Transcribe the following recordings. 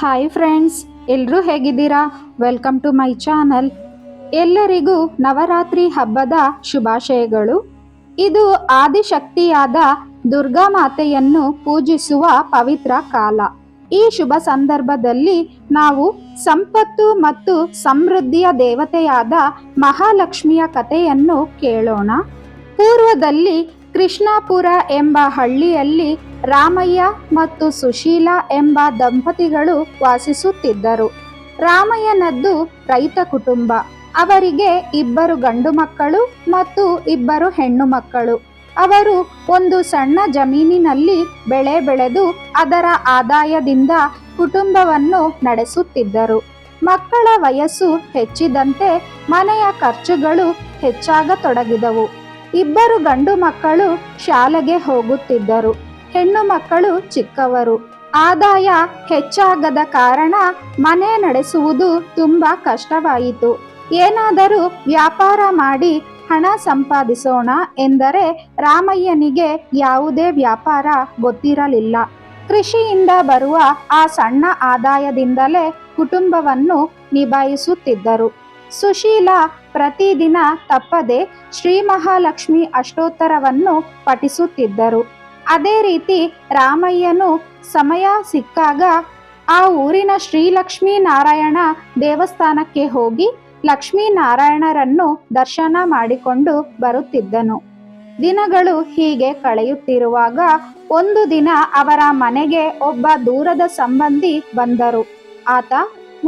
Hi friends ಎಲ್ಲರೂ ಹೇಗಿದ್ದೀರಾ? Welcome to my channel ಎಲ್ಲರಿಗೂ ನವರಾತ್ರಿ ಹಬ್ಬದ ಶುಭಾಶಯಗಳು. ಇದು ಆದಿಶಕ್ತಿಯಾದ ದುರ್ಗಾ ಮಾತೆಯನ್ನು ಪೂಜಿಸುವ ಪವಿತ್ರ ಕಾಲ. ಈ ಶುಭ ಸಂದರ್ಭದಲ್ಲಿ ನಾವು ಸಂಪತ್ತು ಮತ್ತು ಸಮೃದ್ಧಿಯ ದೇವತೆಯಾದ ಮಹಾಲಕ್ಷ್ಮಿಯ ಕಥೆಯನ್ನು ಕೇಳೋಣ. ಪೂರ್ವದಲ್ಲಿ ಕೃಷ್ಣಾಪುರ ಎಂಬ ಹಳ್ಳಿಯಲ್ಲಿ ರಾಮಯ್ಯ ಮತ್ತು ಸುಶೀಲಾ ಎಂಬ ದಂಪತಿಗಳು ವಾಸಿಸುತ್ತಿದ್ದರು. ರಾಮಯ್ಯನದ್ದು ರೈತ ಕುಟುಂಬ. ಅವರಿಗೆ ಇಬ್ಬರು ಗಂಡು ಮಕ್ಕಳು ಮತ್ತು ಇಬ್ಬರು ಹೆಣ್ಣು ಮಕ್ಕಳು. ಅವರು ಒಂದು ಸಣ್ಣ ಜಮೀನಿನಲ್ಲಿ ಬೆಳೆ ಬೆಳೆದು ಅದರ ಆದಾಯದಿಂದ ಕುಟುಂಬವನ್ನು ನಡೆಸುತ್ತಿದ್ದರು. ಮಕ್ಕಳ ವಯಸ್ಸು ಹೆಚ್ಚಿದಂತೆ ಮನೆಯ ಖರ್ಚುಗಳು ಹೆಚ್ಚಾಗತೊಡಗಿದವು. ಇಬ್ಬರು ಗಂಡು ಮಕ್ಕಳು ಶಾಲೆಗೆ ಹೋಗುತ್ತಿದ್ದರು. ಹೆಣ್ಣು ಮಕ್ಕಳು ಚಿಕ್ಕವರು. ಆದಾಯ ಹೆಚ್ಚಾಗದ ಕಾರಣ ಮನೆ ನಡೆಸುವುದು ತುಂಬಾ ಕಷ್ಟವಾಯಿತು. ಏನಾದರೂ ವ್ಯಾಪಾರ ಮಾಡಿ ಹಣ ಸಂಪಾದಿಸೋಣ ಎಂದರೆ ರಾಮಯ್ಯನಿಗೆ ಯಾವುದೇ ವ್ಯಾಪಾರ ಗೊತ್ತಿರಲಿಲ್ಲ. ಕೃಷಿಯಿಂದ ಬರುವ ಆ ಸಣ್ಣ ಆದಾಯದಿಂದಲೇ ಕುಟುಂಬವನ್ನು ನಿಭಾಯಿಸುತ್ತಿದ್ದರು. ಸುಶೀಲ ಪ್ರತಿದಿನ ತಪ್ಪದೆ ಶ್ರೀ ಮಹಾಲಕ್ಷ್ಮಿ ಅಷ್ಟೋತ್ತರವನ್ನು ಪಠಿಸುತ್ತಿದ್ದರು. ಅದೇ ರೀತಿ ರಾಮಯ್ಯನು ಸಮಯ ಸಿಕ್ಕಾಗ ಆ ಊರಿನ ಶ್ರೀಲಕ್ಷ್ಮೀ ನಾರಾಯಣ ದೇವಸ್ಥಾನಕ್ಕೆ ಹೋಗಿ ಲಕ್ಷ್ಮೀನಾರಾಯಣರನ್ನು ದರ್ಶನ ಮಾಡಿಕೊಂಡು ಬರುತ್ತಿದ್ದನು. ದಿನಗಳು ಹೀಗೆ ಕಳೆಯುತ್ತಿರುವಾಗ ಒಂದು ದಿನ ಅವರ ಮನೆಗೆ ಒಬ್ಬ ದೂರದ ಸಂಬಂಧಿ ಬಂದರು. ಆತ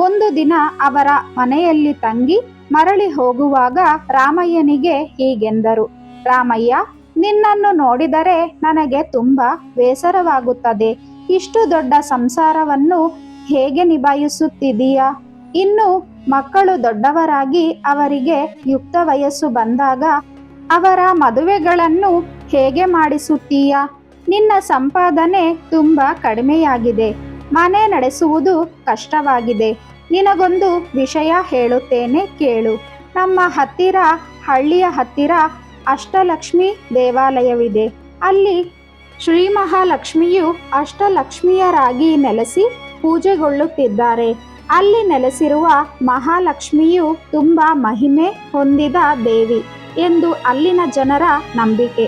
ಒಂದು ದಿನ ಅವರ ಮನೆಯಲ್ಲಿ ತಂಗಿ ಮರಳಿ ಹೋಗುವಾಗ ರಾಮಯ್ಯನಿಗೆ ಹೀಗೆಂದರು. ರಾಮಯ್ಯ, ನಿನ್ನನ್ನು ನೋಡಿದರೆ ನನಗೆ ತುಂಬ ಬೇಸರವಾಗುತ್ತದೆ. ಇಷ್ಟು ದೊಡ್ಡ ಸಂಸಾರವನ್ನು ಹೇಗೆ ನಿಭಾಯಿಸುತ್ತಿದೀಯಾ ಇನ್ನು ಮಕ್ಕಳು ದೊಡ್ಡವರಾಗಿ ಅವರಿಗೆ ಯುಕ್ತ ವಯಸ್ಸು ಬಂದಾಗ ಅವರ ಮದುವೆಗಳನ್ನು ಹೇಗೆ ಮಾಡಿಸುತ್ತೀಯ? ನಿನ್ನ ಸಂಪಾದನೆ ತುಂಬ ಕಡಿಮೆಯಾಗಿದೆ. ಮನೆ ನಡೆಸುವುದು ಕಷ್ಟವಾಗಿದೆ. ನಿನಗೊಂದು ವಿಷಯ ಹೇಳುತ್ತೇನೆ ಕೇಳು. ನಮ್ಮ ಹತ್ತಿರ, ಹಳ್ಳಿಯ ಹತ್ತಿರ ಅಷ್ಟಲಕ್ಷ್ಮಿ ದೇವಾಲಯವಿದೆ. ಅಲ್ಲಿ ಶ್ರೀ ಮಹಾಲಕ್ಷ್ಮಿಯು ಅಷ್ಟಲಕ್ಷ್ಮಿಯರಾಗಿ ನೆಲೆಸಿ ಪೂಜೆಗೊಳ್ಳುತ್ತಿದ್ದಾರೆ. ಅಲ್ಲಿ ನೆಲೆಸಿರುವ ಮಹಾಲಕ್ಷ್ಮಿಯು ತುಂಬ ಮಹಿಮೆ ಹೊಂದಿದ ದೇವಿ ಎಂದು ಅಲ್ಲಿನ ಜನರ ನಂಬಿಕೆ.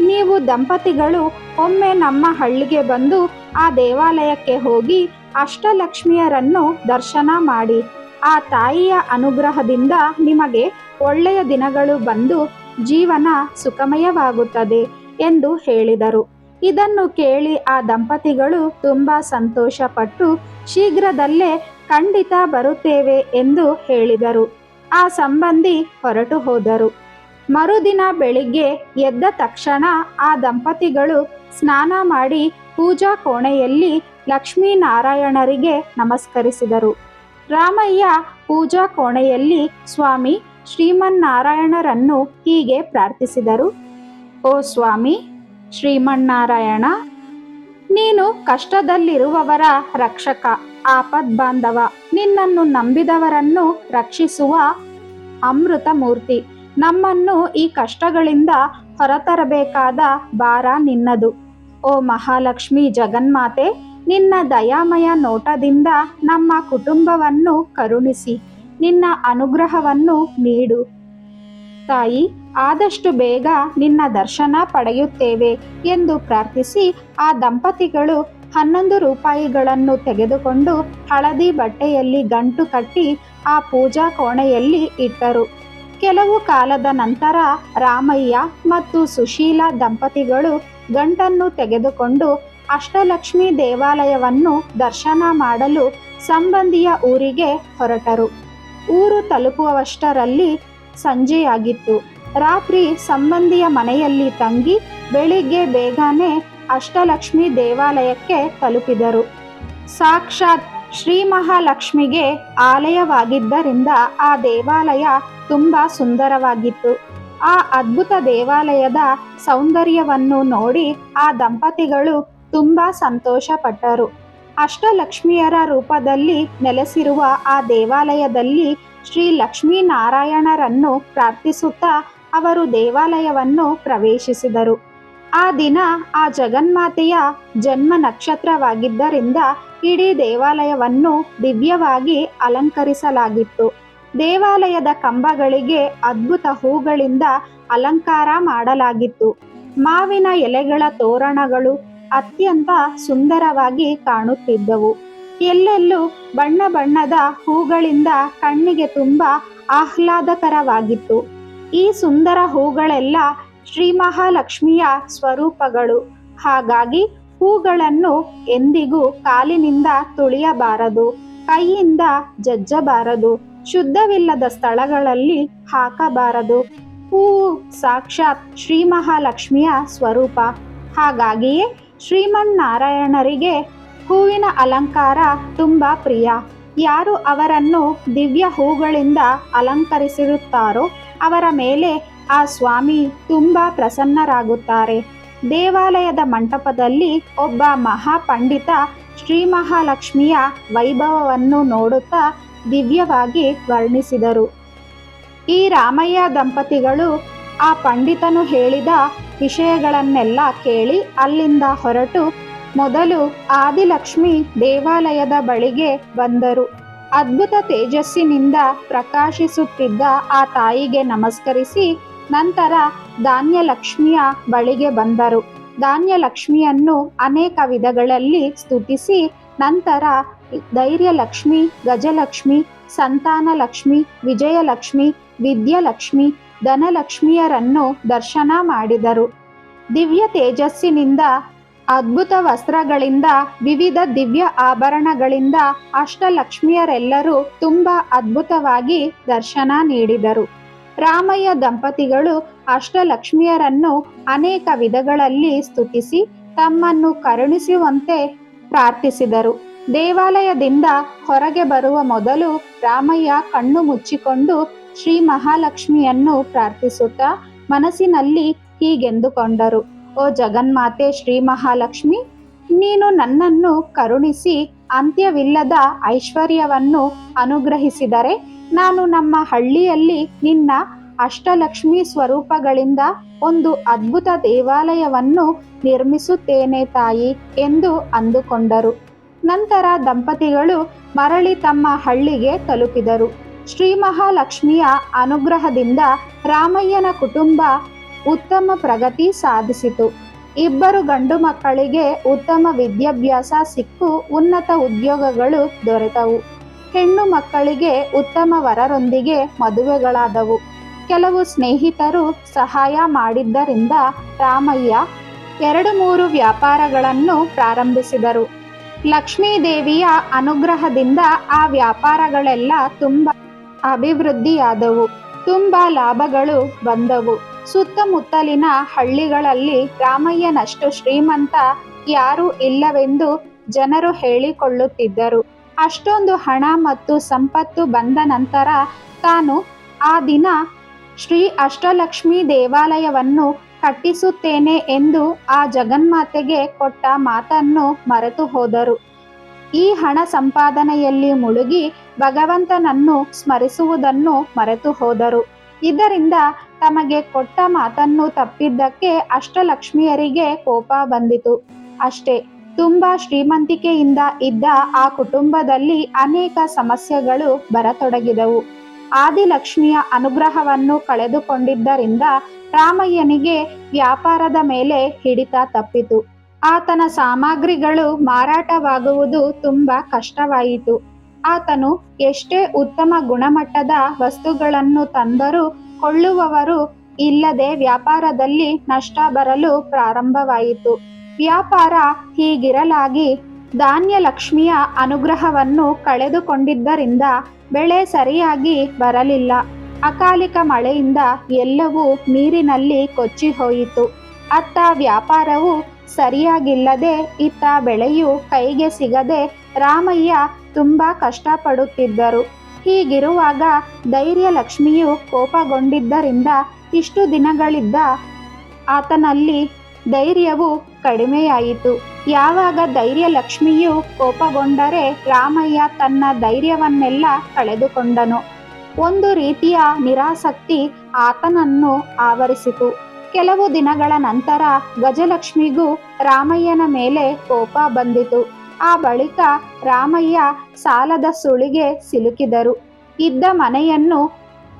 ನೀವು ದಂಪತಿಗಳು ಒಮ್ಮೆ ನಮ್ಮ ಹಳ್ಳಿಗೆ ಬಂದು ಆ ದೇವಾಲಯಕ್ಕೆ ಹೋಗಿ ಅಷ್ಟಲಕ್ಷ್ಮಿಯರನ್ನು ದರ್ಶನ ಮಾಡಿ, ಆ ತಾಯಿಯ ಅನುಗ್ರಹದಿಂದ ನಿಮಗೆ ಒಳ್ಳೆಯ ದಿನಗಳು ಬಂದು ಜೀವನ ಸುಖಮಯವಾಗುತ್ತದೆ ಎಂದು ಹೇಳಿದರು. ಇದನ್ನು ಕೇಳಿ ಆ ದಂಪತಿಗಳು ತುಂಬ ಸಂತೋಷಪಟ್ಟು ಶೀಘ್ರದಲ್ಲೇ ಖಂಡಿತ ಬರುತ್ತೇವೆ ಎಂದು ಹೇಳಿದರು. ಆ ಸಂಬಂಧಿ ಹೊರಟು ಹೋದರು. ಮರುದಿನ ಬೆಳಿಗ್ಗೆ ಎದ್ದ ತಕ್ಷಣ ಆ ದಂಪತಿಗಳು ಸ್ನಾನ ಮಾಡಿ ಪೂಜಾ ಕೋಣೆಯಲ್ಲಿ ಲಕ್ಷ್ಮೀನಾರಾಯಣರಿಗೆ ನಮಸ್ಕರಿಸಿದರು. ರಾಮಯ್ಯ ಪೂಜಾ ಕೋಣೆಯಲ್ಲಿ ಸ್ವಾಮಿ ಶ್ರೀಮನ್ನಾರಾಯಣರನ್ನು ಹೀಗೆ ಪ್ರಾರ್ಥಿಸಿದರು. ಓ ಸ್ವಾಮಿ, ಶ್ರೀಮನ್ನಾರಾಯಣ, ನೀನು ಕಷ್ಟದಲ್ಲಿರುವವರ ರಕ್ಷಕ ಆಪದ್ ಬಾಂಧವ ನಿನ್ನನ್ನು ನಂಬಿದವರನ್ನು ರಕ್ಷಿಸುವ ಅಮೃತ ಮೂರ್ತಿ ನಮ್ಮನ್ನು ಈ ಕಷ್ಟಗಳಿಂದ ಹೊರತರಬೇಕಾದ ಭಾರ ನಿನ್ನದು. ಓ ಮಹಾಲಕ್ಷ್ಮಿ ಜಗನ್ಮಾತೆ, ನಿನ್ನ ದಯಾಮಯ ನೋಟದಿಂದ ನಮ್ಮ ಕುಟುಂಬವನ್ನು ಕರುಣಿಸಿ. ನಿನ್ನ ಅನುಗ್ರಹವನ್ನು ನೀಡು. ತಾಯಿ, ಆದಷ್ಟು ಬೇಗ ನಿನ್ನ ದರ್ಶನ ಪಡೆಯುತ್ತೇವೆ ಎಂದು ಪ್ರಾರ್ಥಿಸಿ ಆ ದಂಪತಿಗಳು ಹನ್ನೊಂದು ರೂಪಾಯಿಗಳನ್ನು ತೆಗೆದುಕೊಂಡು ಹಳದಿ ಬಟ್ಟೆಯಲ್ಲಿ ಗಂಟು ಕಟ್ಟಿ ಆ ಪೂಜಾ ಕೋಣೆಯಲ್ಲಿ ಇಟ್ಟರು. ಕೆಲವು ಕಾಲದ ನಂತರ ರಾಮಯ್ಯ ಮತ್ತು ಸುಶೀಲಾ ದಂಪತಿಗಳು ಗಂಟನ್ನು ತೆಗೆದುಕೊಂಡು ಅಷ್ಟಲಕ್ಷ್ಮಿ ದೇವಾಲಯವನ್ನು ದರ್ಶನ ಮಾಡಲು ಸಂಬಂಧಿಯ ಊರಿಗೆ ಹೊರಟರು. ಊರು ತಲುಪುವಷ್ಟರಲ್ಲಿ ಸಂಜೆಯಾಗಿತ್ತು. ರಾತ್ರಿ ಸಂಬಂಧಿಯ ಮನೆಯಲ್ಲಿ ತಂಗಿ ಬೆಳಿಗ್ಗೆ ಬೇಗನೆ ಅಷ್ಟಲಕ್ಷ್ಮಿ ದೇವಾಲಯಕ್ಕೆ ತಲುಪಿದರು. ಸಾಕ್ಷಾತ್ ಶ್ರೀ ಮಹಾಲಕ್ಷ್ಮಿಗೆ ಆಲಯವಾಗಿದ್ದರಿಂದ ಆ ದೇವಾಲಯ ತುಂಬ ಸುಂದರವಾಗಿತ್ತು. ಆ ಅದ್ಭುತ ದೇವಾಲಯದ ಸೌಂದರ್ಯವನ್ನು ನೋಡಿ ಆ ದಂಪತಿಗಳು ತುಂಬ ಸಂತೋಷಪಟ್ಟರು. ಅಷ್ಟಲಕ್ಷ್ಮಿಯರ ರೂಪದಲ್ಲಿ ನೆಲೆಸಿರುವ ಆ ದೇವಾಲಯದಲ್ಲಿ ಶ್ರೀ ಲಕ್ಷ್ಮೀನಾರಾಯಣರನ್ನು ಪ್ರಾರ್ಥಿಸುತ್ತಾ ಅವರು ದೇವಾಲಯವನ್ನು ಪ್ರವೇಶಿಸಿದರು. ಆ ದಿನ ಆ ಜಗನ್ಮಾತೆಯ ಜನ್ಮ ನಕ್ಷತ್ರವಾಗಿದ್ದರಿಂದ ಇಡೀ ದೇವಾಲಯವನ್ನು ದಿವ್ಯವಾಗಿ ಅಲಂಕರಿಸಲಾಗಿತ್ತು. ದೇವಾಲಯದ ಕಂಬಗಳಿಗೆ ಅದ್ಭುತ ಹೂಗಳಿಂದ ಅಲಂಕಾರ ಮಾಡಲಾಗಿತ್ತು. ಮಾವಿನ ಎಲೆಗಳ ತೋರಣಗಳು ಅತ್ಯಂತ ಸುಂದರವಾಗಿ ಕಾಣುತ್ತಿದ್ದವು. ಎಲ್ಲೆಲ್ಲೂ ಬಣ್ಣ ಬಣ್ಣದ ಹೂಗಳಿಂದ ಕಣ್ಣಿಗೆ ತುಂಬ ಆಹ್ಲಾದಕರವಾಗಿತ್ತು. ಈ ಸುಂದರ ಹೂಗಳೆಲ್ಲ ಶ್ರೀ ಮಹಾಲಕ್ಷ್ಮಿಯ ಸ್ವರೂಪಗಳು. ಹಾಗಾಗಿ ಹೂಗಳನ್ನು ಎಂದಿಗೂ ಕಾಲಿನಿಂದ ತುಳಿಯಬಾರದು, ಕೈಯಿಂದ ಜಜ್ಜಬಾರದು. ಶುದ್ಧವಿಲ್ಲದ ಸ್ಥಳಗಳಲ್ಲಿ ಹಾಕಬಾರದು. ಹೂವು ಸಾಕ್ಷಾತ್ ಶ್ರೀ ಮಹಾಲಕ್ಷ್ಮಿಯ ಸ್ವರೂಪ. ಹಾಗಾಗಿಯೇ ಶ್ರೀಮನ್ನಾರಾಯಣರಿಗೆ ಹೂವಿನ ಅಲಂಕಾರ ತುಂಬ ಪ್ರಿಯ. ಯಾರು ಅವರನ್ನು ದಿವ್ಯ ಹೂಗಳಿಂದ ಅಲಂಕರಿಸಿರುತ್ತಾರೋ ಅವರ ಮೇಲೆ ಆ ಸ್ವಾಮಿ ತುಂಬ ಪ್ರಸನ್ನರಾಗುತ್ತಾರೆ. ದೇವಾಲಯದ ಮಂಟಪದಲ್ಲಿ ಒಬ್ಬ ಮಹಾಪಂಡಿತ ಶ್ರೀ ಮಹಾಲಕ್ಷ್ಮಿಯ ವೈಭವವನ್ನು ನೋಡುತ್ತಾ ದಿವ್ಯವಾಗಿ ವರ್ಣಿಸಿದರು. ಈ ರಾಮಯ್ಯ ದಂಪತಿಗಳು ಆ ಪಂಡಿತನು ಹೇಳಿದ ವಿಷಯಗಳನ್ನೆಲ್ಲ ಕೇಳಿ ಅಲ್ಲಿಂದ ಹೊರಟು ಮೊದಲು ಆದಿಲಕ್ಷ್ಮಿ ದೇವಾಲಯದ ಬಳಿಗೆ ಬಂದರು. ಅದ್ಭುತ ತೇಜಸ್ಸಿನಿಂದ ಪ್ರಕಾಶಿಸುತ್ತಿದ್ದ ಆ ತಾಯಿಗೆ ನಮಸ್ಕರಿಸಿ ನಂತರ ಧಾನ್ಯಲಕ್ಷ್ಮಿಯ ಬಳಿಗೆ ಬಂದರು. ಧಾನ್ಯಲಕ್ಷ್ಮಿಯನ್ನು ಅನೇಕ ವಿಧಗಳಲ್ಲಿ ಸ್ತುತಿಸಿ ನಂತರ ಧೈರ್ಯಲಕ್ಷ್ಮಿ ಗಜಲಕ್ಷ್ಮಿ ಸಂತಾನಲಕ್ಷ್ಮಿ ವಿಜಯಲಕ್ಷ್ಮಿ ವಿದ್ಯಲಕ್ಷ್ಮಿ ಧನಲಕ್ಷ್ಮಿಯರನ್ನು ದರ್ಶನ ಮಾಡಿದರು. ದಿವ್ಯ ತೇಜಸ್ಸಿನಿಂದ, ಅದ್ಭುತ ವಸ್ತ್ರಗಳಿಂದ, ವಿವಿಧ ದಿವ್ಯ ಆಭರಣಗಳಿಂದ ಅಷ್ಟಲಕ್ಷ್ಮಿಯರೆಲ್ಲರೂ ತುಂಬ ಅದ್ಭುತವಾಗಿ ದರ್ಶನ ನೀಡಿದರು. ರಾಮಯ್ಯ ದಂಪತಿಗಳು ಅಷ್ಟಲಕ್ಷ್ಮಿಯರನ್ನು ಅನೇಕ ವಿಧಗಳಲ್ಲಿ ಸ್ತುತಿಸಿ ತಮ್ಮನ್ನು ಕರುಣಿಸುವಂತೆ ಪ್ರಾರ್ಥಿಸಿದರು. ದೇವಾಲಯದಿಂದ ಹೊರಗೆ ಬರುವ ಮೊದಲು ರಾಮಯ್ಯ ಕಣ್ಣು ಮುಚ್ಚಿಕೊಂಡು ಶ್ರೀ ಮಹಾಲಕ್ಷ್ಮಿಯನ್ನು ಪ್ರಾರ್ಥಿಸುತ್ತಾ ಮನಸ್ಸಿನಲ್ಲಿ ಹೀಗೆಂದುಕೊಂಡರು, ಓ ಜಗನ್ಮಾತೆ ಶ್ರೀ ಮಹಾಲಕ್ಷ್ಮಿ, ನೀನು ನನ್ನನ್ನು ಕರುಣಿಸಿ ಅಂತ್ಯವಿಲ್ಲದ ಐಶ್ವರ್ಯವನ್ನು ಅನುಗ್ರಹಿಸಿದರೆ ನಾನು ನಮ್ಮ ಹಳ್ಳಿಯಲ್ಲಿ ನಿನ್ನ ಅಷ್ಟಲಕ್ಷ್ಮಿ ಸ್ವರೂಪಗಳಿಂದ ಒಂದು ಅದ್ಭುತ ದೇವಾಲಯವನ್ನು ನಿರ್ಮಿಸುತ್ತೇನೆ ತಾಯಿ ಎಂದು ಅಂದುಕೊಂಡರು. ನಂತರ ದಂಪತಿಗಳು ಮರಳಿ ತಮ್ಮ ಹಳ್ಳಿಗೆ ತಲುಪಿದರು. ಶ್ರೀ ಮಹಾಲಕ್ಷ್ಮಿಯ ಅನುಗ್ರಹದಿಂದ ರಾಮಯ್ಯನ ಕುಟುಂಬ ಉತ್ತಮ ಪ್ರಗತಿ ಸಾಧಿಸಿತು. ಇಬ್ಬರು ಗಂಡು ಮಕ್ಕಳಿಗೆ ಉತ್ತಮ ವಿದ್ಯಾಭ್ಯಾಸ ಸಿಕ್ಕು, ಉನ್ನತ ಉದ್ಯೋಗಗಳು ದೊರೆತವು. ಹೆಣ್ಣು ಮಕ್ಕಳಿಗೆ ಉತ್ತಮ ವರರೊಂದಿಗೆ ಮದುವೆಗಳಾದವು. ಕೆಲವು ಸ್ನೇಹಿತರು ಸಹಾಯ ಮಾಡಿದ್ದರಿಂದ ರಾಮಯ್ಯ ಎರಡು ಮೂರು ವ್ಯಾಪಾರಗಳನ್ನು ಪ್ರಾರಂಭಿಸಿದರು. ಲಕ್ಷ್ಮೀದೇವಿಯ ಅನುಗ್ರಹದಿಂದ ಆ ವ್ಯಾಪಾರಗಳೆಲ್ಲ ತುಂಬ ಅಭಿವೃದ್ಧಿಯಾದವು. ತುಂಬ ಲಾಭಗಳು ಬಂದವು. ಸುತ್ತಮುತ್ತಲಿನ ಹಳ್ಳಿಗಳಲ್ಲಿ ರಾಮಯ್ಯನಷ್ಟು ಶ್ರೀಮಂತ ಯಾರೂ ಇಲ್ಲವೆಂದು ಜನರು ಹೇಳಿಕೊಳ್ಳುತ್ತಿದ್ದರು. ಅಷ್ಟೊಂದು ಹಣ ಮತ್ತು ಸಂಪತ್ತು ಬಂದ ನಂತರ ತಾನು ಆ ದಿನ ಶ್ರೀ ಅಷ್ಟಲಕ್ಷ್ಮಿ ದೇವಾಲಯವನ್ನು ಕಟ್ಟಿಸುತ್ತೇನೆ ಎಂದು ಆ ಜಗನ್ಮಾತೆಗೆ ಕೊಟ್ಟ ಮಾತನ್ನು ಮರೆತು ಹೋದರು. ಈ ಹಣ ಸಂಪಾದನೆಯಲ್ಲಿ ಮುಳುಗಿ ಭಗವಂತನನ್ನು ಸ್ಮರಿಸುವುದನ್ನು ಮರೆತು ಹೋದರು. ಇದರಿಂದ ತಮಗೆ ಕೊಟ್ಟ ಮಾತನ್ನು ತಪ್ಪಿದ್ದಕ್ಕೆ ಅಷ್ಟಲಕ್ಷ್ಮಿಯರಿಗೆ ಕೋಪ ಬಂದಿತು. ಅಷ್ಟೇ, ತುಂಬಾ ಶ್ರೀಮಂತಿಕೆಯಿಂದ ಇದ್ದ ಆ ಕುಟುಂಬದಲ್ಲಿ ಅನೇಕ ಸಮಸ್ಯೆಗಳು ಬರತೊಡಗಿದವು. ಆದಿಲಕ್ಷ್ಮಿಯ ಅನುಗ್ರಹವನ್ನು ಕಳೆದುಕೊಂಡಿದ್ದರಿಂದ ರಾಮಯ್ಯನಿಗೆ ವ್ಯಾಪಾರದ ಮೇಲೆ ಹಿಡಿತ ತಪ್ಪಿತು. ಆತನ ಸಾಮಗ್ರಿಗಳು ಮಾರಾಟವಾಗುವುದು ತುಂಬಾ ಕಷ್ಟವಾಯಿತು. ಆತನು ಎಷ್ಟೇ ಉತ್ತಮ ಗುಣಮಟ್ಟದ ವಸ್ತುಗಳನ್ನು ತಂದರೂ ಕೊಳ್ಳುವವರು ಇಲ್ಲದೆ ವ್ಯಾಪಾರದಲ್ಲಿ ನಷ್ಟ ಬರಲು ಪ್ರಾರಂಭವಾಯಿತು. ವ್ಯಾಪಾರ ಹೀಗಿರಲಾಗಿ ಧಾನ್ಯಲಕ್ಷ್ಮಿಯ ಅನುಗ್ರಹವನ್ನು ಕಳೆದುಕೊಂಡಿದ್ದರಿಂದ ಬೆಳೆ ಸರಿಯಾಗಿ ಬರಲಿಲ್ಲ. ಅಕಾಲಿಕ ಮಳೆಯಿಂದ ಎಲ್ಲವೂ ನೀರಿನಲ್ಲಿ ಕೊಚ್ಚಿ ಹೋಯಿತು. ಅತ್ತ ವ್ಯಾಪಾರವು ಸರಿಯಾಗಿಲ್ಲದೆ ಇತ್ತ ಬೆಳೆಯು ಕೈಗೆ ಸಿಗದೆ ರಾಮಯ್ಯ ತುಂಬ ಕಷ್ಟಪಡುತ್ತಿದ್ದರು. ಹೀಗಿರುವಾಗ ಧೈರ್ಯ ಲಕ್ಷ್ಮಿಯು ಕೋಪಗೊಂಡಿದ್ದರಿಂದ ಇಷ್ಟು ದಿನಗಳಿದ್ದ ಆತನಲ್ಲಿ ಧೈರ್ಯವು ಕಡಿಮೆಯಾಯಿತು. ಯಾವಾಗ ಧೈರ್ಯ ಲಕ್ಷ್ಮಿಯು ಕೋಪಗೊಂಡರೆ ರಾಮಯ್ಯ ತನ್ನ ಧೈರ್ಯವನ್ನೆಲ್ಲ ಕಳೆದುಕೊಂಡನು. ಒಂದು ರೀತಿಯ ನಿರಾಸಕ್ತಿ ಆತನನ್ನು ಆವರಿಸಿತು. ಕೆಲವು ದಿನಗಳ ನಂತರ ಗಜಲಕ್ಷ್ಮಿಗೂ ರಾಮಯ್ಯನ ಮೇಲೆ ಕೋಪ ಬಂದಿತು. ಆ ಬಳಿಕ ರಾಮಯ್ಯ ಸಾಲದ ಸುಳಿಗೆ ಸಿಲುಕಿದರು. ಇದ್ದ ಮನೆಯನ್ನು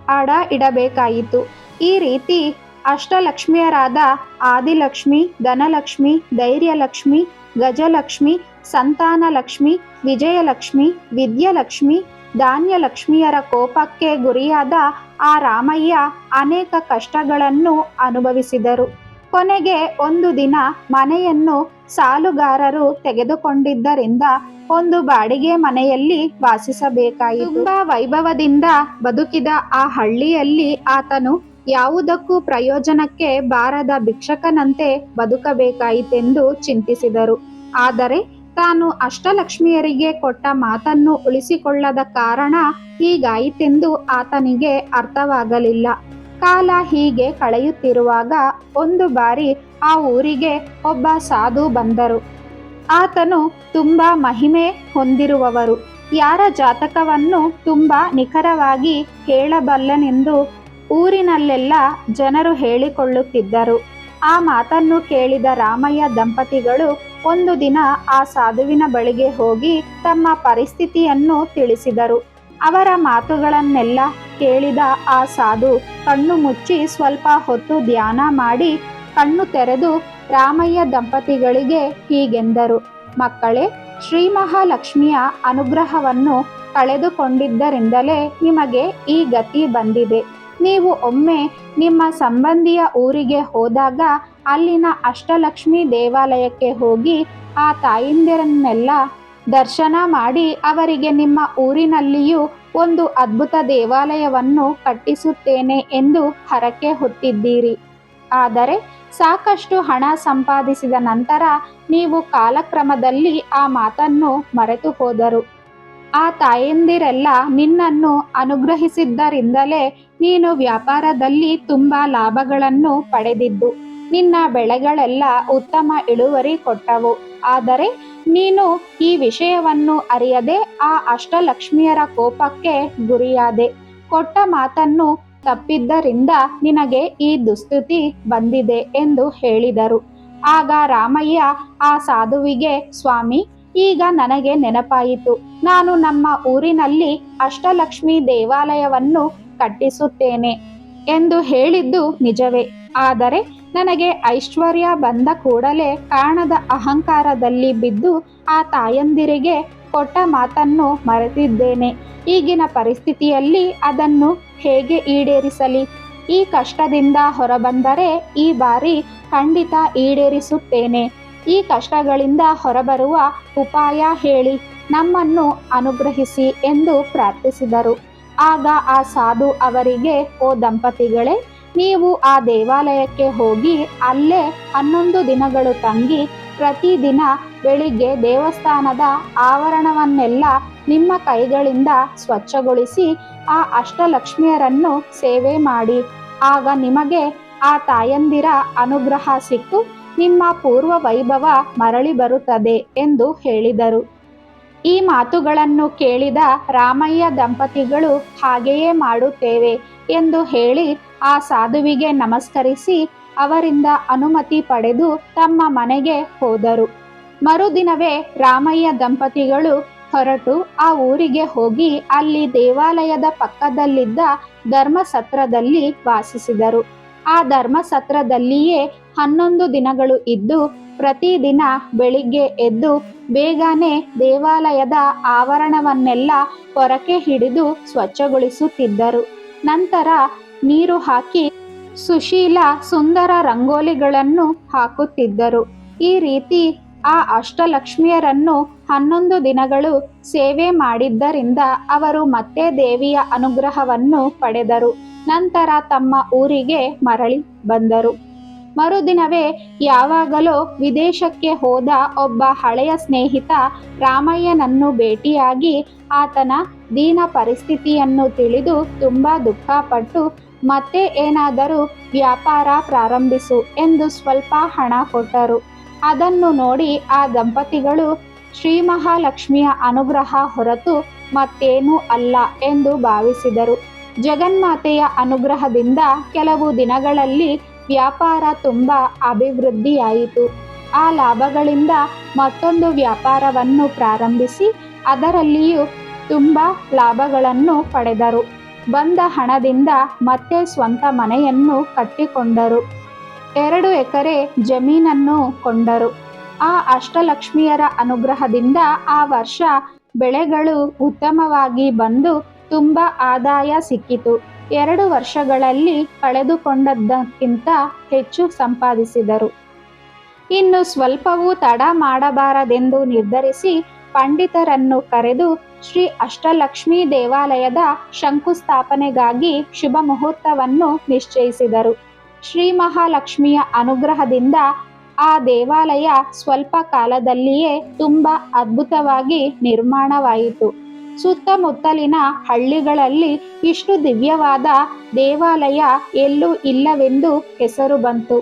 ಅಡ ಇಡಬೇಕಾಯಿತು. ಈ ರೀತಿ ಅಷ್ಟಲಕ್ಷ್ಮಿಯರಾದ ಆದಿಲಕ್ಷ್ಮಿ, ಧನಲಕ್ಷ್ಮಿ, ಧೈರ್ಯಲಕ್ಷ್ಮಿ, ಗಜಲಕ್ಷ್ಮಿ, ಸಂತಾನಲಕ್ಷ್ಮಿ, ವಿಜಯಲಕ್ಷ್ಮಿ, ವಿದ್ಯಲಕ್ಷ್ಮಿ ಧಾನ್ಯಲಕ್ಷ್ಮಿಯರ ಕೋಪಕ್ಕೆ ಗುರಿಯಾದ ಆ ರಾಮಯ್ಯ ಅನೇಕ ಕಷ್ಟಗಳನ್ನು ಅನುಭವಿಸಿದರು. ಕೊನೆಗೆ ಒಂದು ದಿನ ಮನೆಯನ್ನು ಸಾಲುಗಾರರು ತೆಗೆದುಕೊಂಡಿದ್ದರಿಂದ ಒಂದು ಬಾಡಿಗೆ ಮನೆಯಲ್ಲಿ ವಾಸಿಸಬೇಕಾಯಿತು. ತುಂಬಾ ವೈಭವದಿಂದ ಬದುಕಿದ ಆ ಹಳ್ಳಿಯಲ್ಲಿ ಆತನು ಯಾವುದಕ್ಕೂ ಪ್ರಯೋಜನಕ್ಕೆ ಬಾರದ ಭಿಕ್ಷಕನಂತೆ ಬದುಕಬೇಕಾಯಿತೆಂದು ಚಿಂತಿಸಿದರು. ಆದರೆ ತಾನು ಅಷ್ಟಲಕ್ಷ್ಮಿಯರಿಗೆ ಕೊಟ್ಟ ಮಾತನ್ನು ಉಳಿಸಿಕೊಳ್ಳದ ಕಾರಣ ಹೀಗಾಯಿತೆಂದು ಆತನಿಗೆ ಅರ್ಥವಾಗಲಿಲ್ಲ. ಕಾಲ ಹೀಗೆ ಕಳೆಯುತ್ತಿರುವಾಗ ಒಂದು ಬಾರಿ ಆ ಊರಿಗೆ ಒಬ್ಬ ಸಾಧು ಬಂದರು. ಆತನು ತುಂಬಾ ಮಹಿಮೆ ಹೊಂದಿರುವವರು. ಯಾರ ಜಾತಕವನ್ನು ತುಂಬಾ ನಿಖರವಾಗಿ ಹೇಳಬಲ್ಲನೆಂದು ಊರಿನಲ್ಲೆಲ್ಲ ಜನರು ಹೇಳಿಕೊಳ್ಳುತ್ತಿದ್ದರು. ಆ ಮಾತನ್ನು ಕೇಳಿದ ರಾಮಯ್ಯ ದಂಪತಿಗಳು ಒಂದು ದಿನ ಆ ಸಾಧುವಿನ ಬಳಿಗೆ ಹೋಗಿ ತಮ್ಮ ಪರಿಸ್ಥಿತಿಯನ್ನು ತಿಳಿಸಿದರು. ಅವರ ಮಾತುಗಳನ್ನೆಲ್ಲ ಕೇಳಿದ ಆ ಸಾಧು ಕಣ್ಣು ಮುಚ್ಚಿ ಸ್ವಲ್ಪ ಹೊತ್ತು ಧ್ಯಾನ ಮಾಡಿ ಕಣ್ಣು ತೆರೆದು ರಾಮಯ್ಯ ದಂಪತಿಗಳಿಗೆ ಹೀಗೆಂದರು. ಮಕ್ಕಳೇ ಶ್ರೀ ಮಹಾಲಕ್ಷ್ಮಿಯ ಅನುಗ್ರಹವನ್ನು ಕಳೆದುಕೊಂಡಿದ್ದರಿಂದಲೇ ನಿಮಗೆ ಈ ಗತಿ ಬಂದಿದೆ. ನೀವು ಒಮ್ಮೆ ನಿಮ್ಮ ಸಂಬಂಧಿಯ ಊರಿಗೆ ಹೋದಾಗ ಅಲ್ಲಿನ ಅಷ್ಟಲಕ್ಷ್ಮಿ ದೇವಾಲಯಕ್ಕೆ ಹೋಗಿ ಆ ತಾಯಿಂದಿರನ್ನೆಲ್ಲ ದರ್ಶನ ಮಾಡಿ ಅವರಿಗೆ ನಿಮ್ಮ ಊರಿನಲ್ಲಿಯೂ ಒಂದು ಅದ್ಭುತ ದೇವಾಲಯವನ್ನು ಕಟ್ಟಿಸುತ್ತೇನೆ ಎಂದು ಹರಕೆ ಹೊತ್ತಿದ್ದೀರಿ. ಆದರೆ ಸಾಕಷ್ಟು ಹಣ ಸಂಪಾದಿಸಿದ ನಂತರ ನೀವು ಕಾಲಕ್ರಮದಲ್ಲಿ ಆ ಮಾತನ್ನು ಮರೆತು ಹೋದರು. ಆ ತಾಯಂದಿರೆಲ್ಲ ನಿನ್ನನ್ನು ಅನುಗ್ರಹಿಸಿದ್ದರಿಂದಲೇ ನೀನು ವ್ಯಾಪಾರದಲ್ಲಿ ತುಂಬ ಲಾಭಗಳನ್ನು ಪಡೆದಿದ್ದು. ನಿನ್ನ ಬೆಳೆಗಳೆಲ್ಲ ಉತ್ತಮ ಇಳುವರಿ ಕೊಟ್ಟವು. ಆದರೆ ನೀನು ಈ ವಿಷಯವನ್ನು ಅರಿಯದೆ ಆ ಅಷ್ಟಲಕ್ಷ್ಮಿಯರ ಕೋಪಕ್ಕೆ ಗುರಿಯಾದೆ. ಕೊಟ್ಟ ಮಾತನ್ನು ತಪ್ಪಿದ್ದರಿಂದ ನಿನಗೆ ಈ ದುಸ್ಥಿತಿ ಬಂದಿದೆ ಎಂದು ಹೇಳಿದರು. ಆಗ ರಾಮಯ್ಯ ಆ ಸಾಧುವಿಗೆ, ಸ್ವಾಮಿ, ಈಗ ನನಗೆ ನೆನಪಾಯಿತು. ನಾನು ನಮ್ಮ ಊರಿನಲ್ಲಿ ಅಷ್ಟಲಕ್ಷ್ಮಿ ದೇವಾಲಯವನ್ನು ಕಟ್ಟಿಸುತ್ತೇನೆ ಎಂದು ಹೇಳಿದ್ದು ನಿಜವೇ. ಆದರೆ ನನಗೆ ಐಶ್ವರ್ಯ ಬಂದ ಕೂಡಲೇ ಕಾಣದ ಅಹಂಕಾರದಲ್ಲಿ ಬಿದ್ದು ಆ ತಾಯಂದಿರಿಗೆ ಕೊಟ್ಟ ಮಾತನ್ನು ಮರೆತಿದ್ದೇನೆ. ಈಗಿನ ಪರಿಸ್ಥಿತಿಯಲ್ಲಿ ಅದನ್ನು ಹೇಗೆ ಈಡೇರಿಸಲಿ? ಈ ಕಷ್ಟದಿಂದ ಹೊರಬಂದರೆ ಈ ಬಾರಿ ಖಂಡಿತ ಈಡೇರಿಸುತ್ತೇನೆ. ಈ ಕಷ್ಟಗಳಿಂದ ಹೊರಬರುವ ಉಪಾಯ ಹೇಳಿ, ನಮ್ಮನ್ನು ಅನುಗ್ರಹಿಸಿ ಎಂದು ಪ್ರಾರ್ಥಿಸಿದರು. ಆಗ ಆ ಸಾಧು ಅವರಿಗೆ, ಓ ದಂಪತಿಗಳೇ ನೀವು ಆ ದೇವಾಲಯಕ್ಕೆ ಹೋಗಿ ಅಲ್ಲೇ ಹನ್ನೊಂದು ದಿನಗಳು ತಂಗಿ, ಪ್ರತಿದಿನ ಬೆಳಿಗ್ಗೆ ದೇವಸ್ಥಾನದ ಆವರಣವನ್ನೆಲ್ಲ ನಿಮ್ಮ ಕೈಗಳಿಂದ ಸ್ವಚ್ಛಗೊಳಿಸಿ ಆ ಅಷ್ಟಲಕ್ಷ್ಮಿಯರನ್ನು ಸೇವೆ ಮಾಡಿ. ಆಗ ನಿಮಗೆ ಆ ತಾಯಂದಿರ ಅನುಗ್ರಹ ಸಿಕ್ಕು, ನಿಮ್ಮ ಪೂರ್ವ ವೈಭವ ಮರಳಿ ಬರುತ್ತದೆ ಎಂದು ಹೇಳಿದರು. ಈ ಮಾತುಗಳನ್ನು ಕೇಳಿದ ರಾಮಯ್ಯ ದಂಪತಿಗಳು ಹಾಗೆಯೇ ಮಾಡುತ್ತೇವೆ ಎಂದು ಹೇಳಿ ಆ ಸಾಧುವಿಗೆ ನಮಸ್ಕರಿಸಿ ಅವರಿಂದ ಅನುಮತಿ ಪಡೆದು ತಮ್ಮ ಮನೆಗೆ ಹೋದರು. ಮರುದಿನವೇ ರಾಮಯ್ಯ ದಂಪತಿಗಳು ಹೊರಟು ಆ ಊರಿಗೆ ಹೋಗಿ ಅಲ್ಲಿ ದೇವಾಲಯದ ಪಕ್ಕದಲ್ಲಿದ್ದ ಧರ್ಮಸತ್ರದಲ್ಲಿ ವಾಸಿಸಿದರು. ಆ ಧರ್ಮಸತ್ರದಲ್ಲಿಯೇ ಹನ್ನೊಂದು ದಿನಗಳು ಇದ್ದು, ಪ್ರತಿದಿನ ಬೆಳಿಗ್ಗೆ ಎದ್ದು ಬೇಗನೆ ದೇವಾಲಯದ ಆವರಣವನ್ನೆಲ್ಲ ಹೊರಕೆ ಹಿಡಿದು ಸ್ವಚ್ಛಗೊಳಿಸುತ್ತಿದ್ದರು. ನಂತರ ನೀರು ಹಾಕಿ ಸುಶೀಲ ಸುಂದರ ರಂಗೋಲಿಗಳನ್ನು ಹಾಕುತ್ತಿದ್ದರು. ಈ ರೀತಿ ಆ ಅಷ್ಟಲಕ್ಷ್ಮಿಯರನ್ನು ಹನ್ನೊಂದು ದಿನಗಳು ಸೇವೆ ಮಾಡಿದ್ದರಿಂದ ಅವರು ಮತ್ತೆ ದೇವಿಯ ಅನುಗ್ರಹವನ್ನು ಪಡೆದರು. ನಂತರ ತಮ್ಮ ಊರಿಗೆ ಮರಳಿ ಬಂದರು. ಮರುದಿನವೇ ಯಾವಾಗಲೋ ವಿದೇಶಕ್ಕೆ ಹೋದ ಒಬ್ಬ ಹಳೆಯ ಸ್ನೇಹಿತ ರಾಮಯ್ಯನನ್ನು ಭೇಟಿಯಾಗಿ ಆತನ ದೀನ ಪರಿಸ್ಥಿತಿಯನ್ನು ತಿಳಿದು ತುಂಬ ದುಃಖಪಟ್ಟು ಮತ್ತೆ ಏನಾದರೂ ವ್ಯಾಪಾರ ಪ್ರಾರಂಭಿಸು ಎಂದು ಸ್ವಲ್ಪ ಹಣ ಕೊಟ್ಟರು. ಅದನ್ನು ನೋಡಿ ಆ ದಂಪತಿಗಳು ಶ್ರೀ ಮಹಾಲಕ್ಷ್ಮಿಯ ಅನುಗ್ರಹ ಹೊರತು ಮತ್ತೇನೂ ಅಲ್ಲ ಎಂದು ಭಾವಿಸಿದರು. ಜಗನ್ಮಾತೆಯ ಅನುಗ್ರಹದಿಂದ ಕೆಲವು ದಿನಗಳಲ್ಲಿ ವ್ಯಾಪಾರ ತುಂಬ ಅಭಿವೃದ್ಧಿಯಾಯಿತು. ಆ ಲಾಭಗಳಿಂದ ಮತ್ತೊಂದು ವ್ಯಾಪಾರವನ್ನು ಪ್ರಾರಂಭಿಸಿ ಅದರಲ್ಲಿಯೂ ತುಂಬ ಲಾಭಗಳನ್ನು ಪಡೆದರು. ಬಂದ ಹಣದಿಂದ ಮತ್ತೆ ಸ್ವಂತ ಮನೆಯನ್ನು ಕಟ್ಟಿಕೊಂಡರು. ಎರಡು ಎಕರೆ ಜಮೀನನ್ನು ಕೊಂಡರು. ಆ ಅಷ್ಟಲಕ್ಷ್ಮಿಯರ ಅನುಗ್ರಹದಿಂದ ಆ ವರ್ಷ ಬೆಳೆಗಳು ಉತ್ತಮವಾಗಿ ಬಂದು ತುಂಬ ಆದಾಯ ಸಿಕ್ಕಿತು. ಎರಡು ವರ್ಷಗಳಲ್ಲಿ ಕಳೆದುಕೊಂಡದ್ದಕ್ಕಿಂತ ಹೆಚ್ಚು ಸಂಪಾದಿಸಿದರು. ಇನ್ನು ಸ್ವಲ್ಪವೂ ತಡ ಮಾಡಬಾರದೆಂದು ನಿರ್ಧರಿಸಿ ಪಂಡಿತರನ್ನು ಕರೆದು ಶ್ರೀ ಅಷ್ಟಲಕ್ಷ್ಮೀ ದೇವಾಲಯದ ಶಂಕುಸ್ಥಾಪನೆಗಾಗಿ ಶುಭ ಮುಹೂರ್ತವನ್ನು ನಿಶ್ಚಯಿಸಿದರು. ಶ್ರೀ ಮಹಾಲಕ್ಷ್ಮಿಯ ಅನುಗ್ರಹದಿಂದ ಆ ದೇವಾಲಯ ಸ್ವಲ್ಪ ಕಾಲದಲ್ಲಿಯೇ ತುಂಬ ಅದ್ಭುತವಾಗಿ ನಿರ್ಮಾಣವಾಯಿತು. ಸುತ್ತಮುತ್ತಲಿನ ಹಳ್ಳಿಗಳಲ್ಲಿ ಇಷ್ಟು ದಿವ್ಯವಾದ ದೇವಾಲಯ ಎಲ್ಲೂ ಇಲ್ಲವೆಂದು ಹೆಸರು ಬಂತು.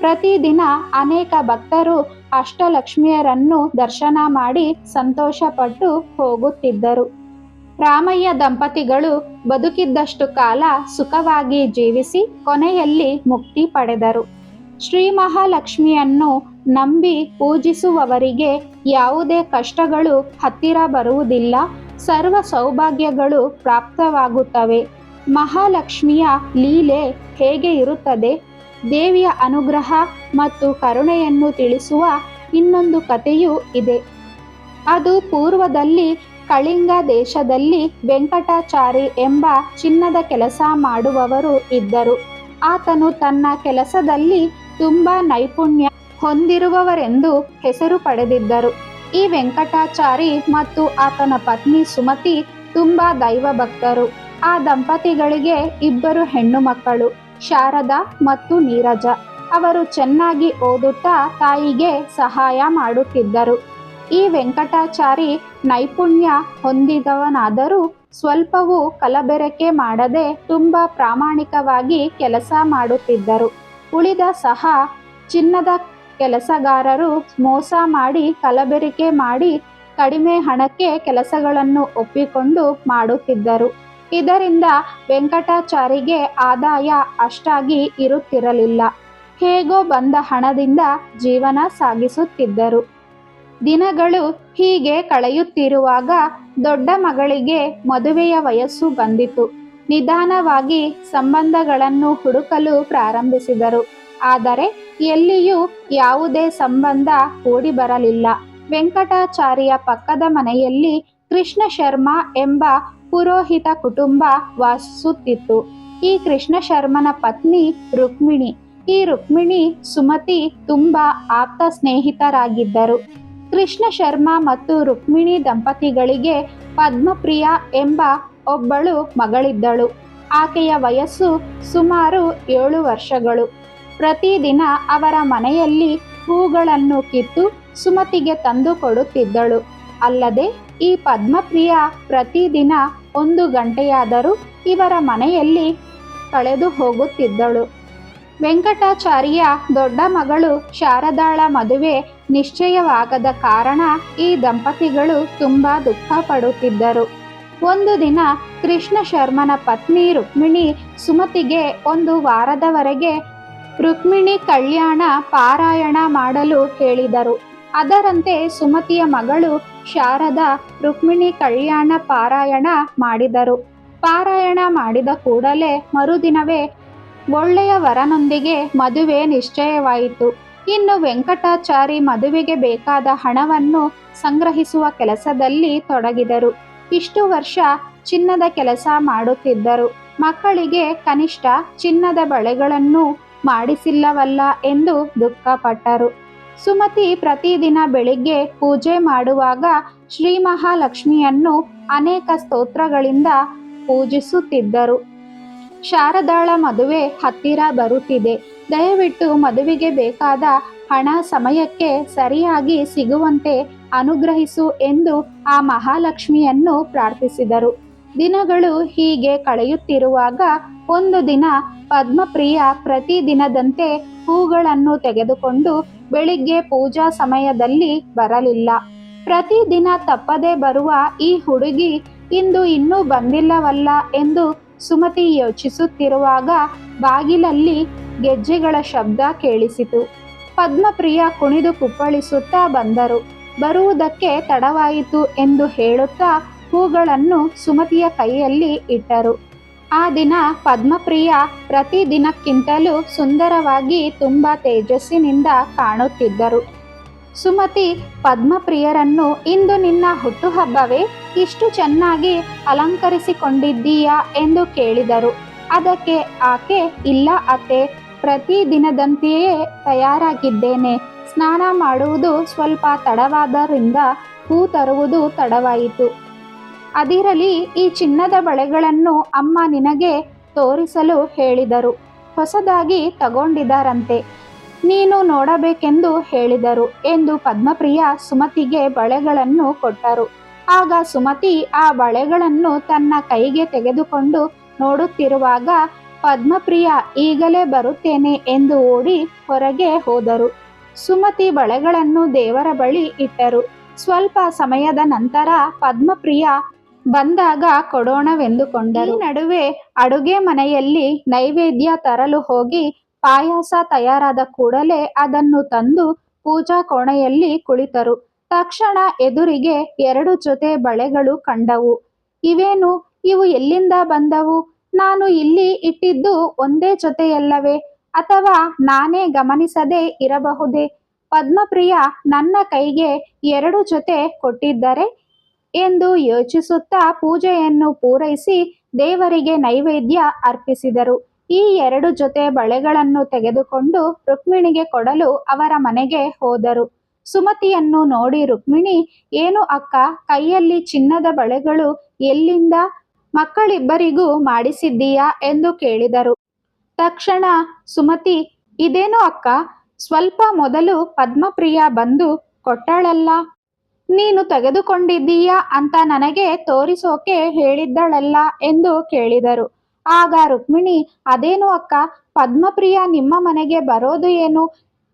ಪ್ರತಿದಿನ ಅನೇಕ ಭಕ್ತರು ಅಷ್ಟಲಕ್ಷ್ಮಿಯರನ್ನು ದರ್ಶನ ಮಾಡಿ ಸಂತೋಷಪಟ್ಟು ಹೋಗುತ್ತಿದ್ದರು. ರಾಮಯ್ಯ ದಂಪತಿಗಳು ಬದುಕಿದ್ದಷ್ಟು ಕಾಲ ಸುಖವಾಗಿ ಜೀವಿಸಿ ಕೊನೆಯಲ್ಲಿ ಮುಕ್ತಿ ಪಡೆದರು. ಶ್ರೀ ಮಹಾಲಕ್ಷ್ಮಿಯನ್ನು ನಂಬಿ ಪೂಜಿಸುವವರಿಗೆ ಯಾವುದೇ ಕಷ್ಟಗಳು ಹತ್ತಿರ ಬರುವುದಿಲ್ಲ, ಸರ್ವ ಸೌಭಾಗ್ಯಗಳು ಪ್ರಾಪ್ತವಾಗುತ್ತವೆ. ಮಹಾಲಕ್ಷ್ಮಿಯ ಲೀಲೆ ಹೇಗೆ ಇರುತ್ತದೆ? ದೇವಿಯ ಅನುಗ್ರಹ ಮತ್ತು ಕರುಣೆಯನ್ನು ತಿಳಿಸುವ ಇನ್ನೊಂದು ಕಥೆಯೂ ಇದೆ. ಅದು ಪೂರ್ವದಲ್ಲಿ ಕಳಿಂಗ ದೇಶದಲ್ಲಿ ವೆಂಕಟಾಚಾರಿ ಎಂಬ ಚಿನ್ನದ ಕೆಲಸ ಮಾಡುವವರು ಇದ್ದರು. ಆತನು ತನ್ನ ಕೆಲಸದಲ್ಲಿ ತುಂಬ ನೈಪುಣ್ಯ ಹೊಂದಿರುವವರೆಂದು ಹೆಸರು ಪಡೆದಿದ್ದರು. ಈ ವೆಂಕಟಾಚಾರಿ ಮತ್ತು ಆತನ ಪತ್ನಿ ಸುಮತಿ ತುಂಬ ದೈವಭಕ್ತರು. ಆ ದಂಪತಿಗಳಿಗೆ ಇಬ್ಬರು ಹೆಣ್ಣು ಮಕ್ಕಳು. ಶಾರದಾ ಮತ್ತು ನೀರಜ. ಅವರು ಚೆನ್ನಾಗಿ ಓದುತ್ತಾ ತಾಯಿಗೆ ಸಹಾಯ ಮಾಡುತ್ತಿದ್ದರು. ಈ ವೆಂಕಟಾಚಾರಿ ನೈಪುಣ್ಯ ಹೊಂದಿದವನಾದರೂ ಸ್ವಲ್ಪವೂ ಕಲಬೆರಕೆ ಮಾಡದೆ ತುಂಬ ಪ್ರಾಮಾಣಿಕವಾಗಿ ಕೆಲಸ ಮಾಡುತ್ತಿದ್ದರು. ಉಳಿದ ಸಹ ಚಿನ್ನದ ಕೆಲಸಗಾರರು ಮೋಸ ಮಾಡಿ ಕಲಬೆರಕೆ ಮಾಡಿ ಕಡಿಮೆ ಹಣಕ್ಕೆ ಕೆಲಸಗಳನ್ನು ಒಪ್ಪಿಕೊಂಡು ಮಾಡುತ್ತಿದ್ದರು. ಇದರಿಂದ ವೆಂಕಟಾಚಾರಿಗೆ ಆದಾಯ ಅಷ್ಟಾಗಿ ಇರುತ್ತಿರಲಿಲ್ಲ. ಹೇಗೋ ಬಂದ ಹಣದಿಂದ ಜೀವನ ಸಾಗಿಸುತ್ತಿದ್ದರು. ದಿನಗಳು ಹೀಗೆ ಕಳೆಯುತ್ತಿರುವಾಗ ದೊಡ್ಡ ಮಗಳಿಗೆ ಮದುವೆಯ ವಯಸ್ಸು ಬಂದಿತು. ನಿಧಾನವಾಗಿ ಸಂಬಂಧಗಳನ್ನು ಹುಡುಕಲು ಪ್ರಾರಂಭಿಸಿದರು. ಆದರೆ ಎಲ್ಲಿಯೂ ಯಾವುದೇ ಸಂಬಂಧ ಕೂಡಿ ಬರಲಿಲ್ಲ ವೆಂಕಟಾಚಾರ್ಯ ಪಕ್ಕದ ಮನೆಯಲ್ಲಿ ಕೃಷ್ಣ ಶರ್ಮಾ ಎಂಬ ಪುರೋಹಿತ ಕುಟುಂಬ ವಾಸಿಸುತ್ತಿತ್ತು. ಈ ಕೃಷ್ಣ ಶರ್ಮನ ಪತ್ನಿ ರುಕ್ಮಿಣಿ. ಈ ರುಕ್ಮಿಣಿ ಸುಮತಿ ತುಂಬಾ ಆಪ್ತ ಸ್ನೇಹಿತರಾಗಿದ್ದರು. ಕೃಷ್ಣ ಶರ್ಮ ಮತ್ತು ರುಕ್ಮಿಣಿ ದಂಪತಿಗಳಿಗೆ ಪದ್ಮಪ್ರಿಯ ಎಂಬ ಒಬ್ಬಳು ಮಗಳಿದ್ದಳು. ಆಕೆಯ ವಯಸ್ಸು ಸುಮಾರು ಏಳು ವರ್ಷಗಳು. ಪ್ರತಿದಿನ ಅವರ ಮನೆಯಲ್ಲಿ ಹೂಗಳನ್ನು ಕಿತ್ತು ಸುಮತಿಗೆ ತಂದು ಕೊಡುತ್ತಿದ್ದಳು. ಅಲ್ಲದೆ ಈ ಪದ್ಮಪ್ರಿಯ ಪ್ರತಿದಿನ ಒಂದು ಗಂಟೆಯಾದರೂ ಇವರ ಮನೆಯಲ್ಲಿ ಕಳೆದು ಹೋಗುತ್ತಿದ್ದಳು. ವೆಂಕಟಾಚಾರ್ಯ ದೊಡ್ಡ ಮಗಳು ಶಾರದಾಳ ಮದುವೆ ನಿಶ್ಚಯವಾಗದ ಕಾರಣ ಈ ದಂಪತಿಗಳು ತುಂಬ ದುಃಖ ಪಡುತ್ತಿದ್ದರು ಒಂದು ದಿನ ಕೃಷ್ಣ ಶರ್ಮನ ಪತ್ನಿ ರುಕ್ಮಿಣಿ ಸುಮತಿಗೆ ಒಂದು ವಾರದವರೆಗೆ, ರುಕ್ಮಿಣಿ ಕಲ್ಯಾಣ ಪಾರಾಯಣ ಮಾಡಲು ಹೇಳಿದರು. ಅದರಂತೆ ಸುಮತಿಯ ಮಗಳು ಶಾರದ ರುಕ್ಮಿಣಿ ಕಲ್ಯಾಣ ಪಾರಾಯಣ ಮಾಡಿದರು. ಪಾರಾಯಣ ಮಾಡಿದ ಕೂಡಲೇ ಮರುದಿನವೇ ಒಳ್ಳೆಯ ವರನೊಂದಿಗೆ ಮದುವೆ ನಿಶ್ಚಯವಾಯಿತು. ಇನ್ನು ವೆಂಕಟಾಚಾರಿ ಮದುವೆಗೆ ಬೇಕಾದ ಹಣವನ್ನು ಸಂಗ್ರಹಿಸುವ ಕೆಲಸದಲ್ಲಿ ತೊಡಗಿದರು. ಇಷ್ಟು ವರ್ಷ ಚಿನ್ನದ ಕೆಲಸ ಮಾಡುತ್ತಿದ್ದರು. ಮಕ್ಕಳಿಗೆ ಕನಿಷ್ಠ ಚಿನ್ನದ ಬಳೆಗಳನ್ನು ಮಾಡಿಸಿಲ್ಲವಲ್ಲ ಎಂದು ದುಃಖಪಟ್ಟರು. ಸುಮತಿ ಪ್ರತಿದಿನ ಬೆಳಿಗ್ಗೆ ಪೂಜೆ ಮಾಡುವಾಗ ಶ್ರೀ ಮಹಾಲಕ್ಷ್ಮಿಯನ್ನು ಅನೇಕ ಸ್ತೋತ್ರಗಳಿಂದ ಪೂಜಿಸುತ್ತಿದ್ದರು. ಶಾರದಾಳ ಮದುವೆ ಹತ್ತಿರ ಬರುತ್ತಿದೆ. ದಯವಿಟ್ಟು ಮದುವೆಗೆ ಬೇಕಾದ ಹಣ ಸಮಯಕ್ಕೆ ಸರಿಯಾಗಿ ಸಿಗುವಂತೆ ಅನುಗ್ರಹಿಸು ಎಂದು ಆ ಮಹಾಲಕ್ಷ್ಮಿಯನ್ನು ಪ್ರಾರ್ಥಿಸಿದರು. ದಿನಗಳು ಹೀಗೆ ಕಳೆಯುತ್ತಿರುವಾಗ ಒಂದು ದಿನ ಪದ್ಮಪ್ರಿಯ ಪ್ರತಿದಿನದಂತೆ ಹೂಗಳನ್ನು ತೆಗೆದುಕೊಂಡು ಬೆಳಿಗ್ಗೆ ಪೂಜಾ ಸಮಯದಲ್ಲಿ ಬರಲಿಲ್ಲ. ಪ್ರತಿದಿನ ತಪ್ಪದೆ ಬರುವ ಈ ಹುಡುಗಿ ಇಂದು ಇನ್ನೂ ಬಂದಿಲ್ಲವಲ್ಲ ಎಂದು ಸುಮತಿ ಯೋಚಿಸುತ್ತಿರುವಾಗ ಬಾಗಿಲಲ್ಲಿ ಗೆಜ್ಜೆಗಳ ಶಬ್ದ ಕೇಳಿಸಿತು. ಪದ್ಮಪ್ರಿಯ ಕುಣಿದು ಕುಪ್ಪಳಿಸುತ್ತಾ ಬಂದರು. ಬರುವುದಕ್ಕೆ ತಡವಾಯಿತು ಎಂದು ಹೇಳುತ್ತಾ ಹೂಗಳನ್ನು ಸುಮತಿಯ ಕೈಯಲ್ಲಿ ಇಟ್ಟರು. ಆ ದಿನ ಪದ್ಮಪ್ರಿಯ ಪ್ರತಿ ದಿನಕ್ಕಿಂತಲೂ ಸುಂದರವಾಗಿ ತುಂಬ ತೇಜಸ್ಸಿನಿಂದ ಕಾಣುತ್ತಿದ್ದರು. ಸುಮತಿ ಪದ್ಮಪ್ರಿಯರನ್ನು, ಇಂದು ನಿನ್ನ ಹುಟ್ಟುಹಬ್ಬವೇ? ಇಷ್ಟು ಚೆನ್ನಾಗಿ ಅಲಂಕರಿಸಿಕೊಂಡಿದ್ದೀಯಾ? ಎಂದು ಕೇಳಿದರು. ಅದಕ್ಕೆ ಆಕೆ, ಇಲ್ಲ ಅತ್ತೆ ಪ್ರತಿ ದಿನದಂತೆಯೇ ತಯಾರಾಗಿದ್ದೇನೆ. ಸ್ನಾನ ಮಾಡುವುದು ಸ್ವಲ್ಪ ತಡವಾದರಿಂದ ಹೂ ತರುವುದು ತಡವಾಯಿತು. ಅದಿರಲಿ ಈ ಚಿನ್ನದ ಬಳೆಗಳನ್ನು ಅಮ್ಮ ನಿನಗೆ ತೋರಿಸಲು ಹೇಳಿದರು. ಹೊಸದಾಗಿ ತಗೊಂಡಿದ್ದಾರಂತೆ. ನೀನು ನೋಡಬೇಕೆಂದು ಹೇಳಿದರು ಎಂದು ಪದ್ಮಪ್ರಿಯ ಸುಮತಿಗೆ ಬಳೆಗಳನ್ನು ಕೊಟ್ಟರು. ಆಗ ಸುಮತಿ ಆ ಬಳೆಗಳನ್ನು ತನ್ನ ಕೈಗೆ ತೆಗೆದುಕೊಂಡು ನೋಡುತ್ತಿರುವಾಗ, ಪದ್ಮಪ್ರಿಯ ಈಗಲೇ ಬರುತ್ತೇನೆ ಎಂದು ಓಡಿ ಹೊರಗೆ ಹೋದರು. ಸುಮತಿ ಬಳೆಗಳನ್ನು ದೇವರ ಬಳಿ ಇಟ್ಟರು. ಸ್ವಲ್ಪ ಸಮಯದ ನಂತರ ಪದ್ಮಪ್ರಿಯ ಬಂದಾಗ ಕೊಡೋಣವೆಂದುಕೊಂಡರು. ನಡುವೆ ಅಡುಗೆ ಮನೆಯಲ್ಲಿ ನೈವೇದ್ಯ ತರಲು ಹೋಗಿ ಪಾಯಸ ತಯಾರಾದ ಕೂಡಲೇ ಅದನ್ನು ತಂದು ಪೂಜಾ ಕೋಣೆಯಲ್ಲಿ ಕುಳಿತರು. ತಕ್ಷಣ ಎದುರಿಗೆ ಎರಡು ಜೊತೆ ಬಳೆಗಳು ಕಂಡವು. ಇವೇನು? ಇವು ಎಲ್ಲಿಂದ ಬಂದವು? ನಾನು ಇಲ್ಲಿ ಇಟ್ಟಿದ್ದು ಒಂದೇ ಜೊತೆಯಲ್ಲವೇ? ಅಥವಾ ನಾನೇ ಗಮನಿಸದೆ ಇರಬಹುದೇ? ಪದ್ಮಪ್ರಿಯ ನನ್ನ ಕೈಗೆ ಎರಡು ಜೊತೆ ಕೊಟ್ಟಿದ್ದರೆ ಎಂದು ಯೋಚಿಸುತ್ತಾ ಪೂಜೆಯನ್ನು ಪೂರೈಸಿ ದೇವರಿಗೆ ನೈವೇದ್ಯ ಅರ್ಪಿಸಿದರು. ಈ ಎರಡು ಜೊತೆ ಬಳೆಗಳನ್ನು ತೆಗೆದುಕೊಂಡು ರುಕ್ಮಿಣಿಗೆ ಕೊಡಲು ಅವರ ಮನೆಗೆ ಹೋದರು. ಸುಮತಿಯನ್ನು ನೋಡಿ ರುಕ್ಮಿಣಿ, ಏನು ಅಕ್ಕ, ಕೈಯಲ್ಲಿ ಚಿನ್ನದ ಬಳೆಗಳು ಎಲ್ಲಿಂದ ಮಕ್ಕಳಿಬ್ಬರಿಗೂ ಮಾಡಿಸಿದ್ದೀಯಾ? ಎಂದು ಕೇಳಿದರು. ತಕ್ಷಣ ಸುಮತಿ, ಇದೇನು ಅಕ್ಕ, ಸ್ವಲ್ಪ ಮೊದಲು ಪದ್ಮಪ್ರಿಯ ಬಂದು ಕೊಟ್ಟಳಲ್ಲ? ನೀನು ತೆಗೆದುಕೊಂಡಿದ್ದೀಯಾ ಅಂತ ನನಗೆ ತೋರಿಸೋಕೆ ಹೇಳಿದ್ದಳಲ್ಲ ಎಂದು ಕೇಳಿದರು. ಆಗ ರುಕ್ಮಿಣಿ, ಅದೇನು ಅಕ್ಕ, ಪದ್ಮಪ್ರಿಯ ನಿಮ್ಮ ಮನೆಗೆ ಬರೋದು ಏನು?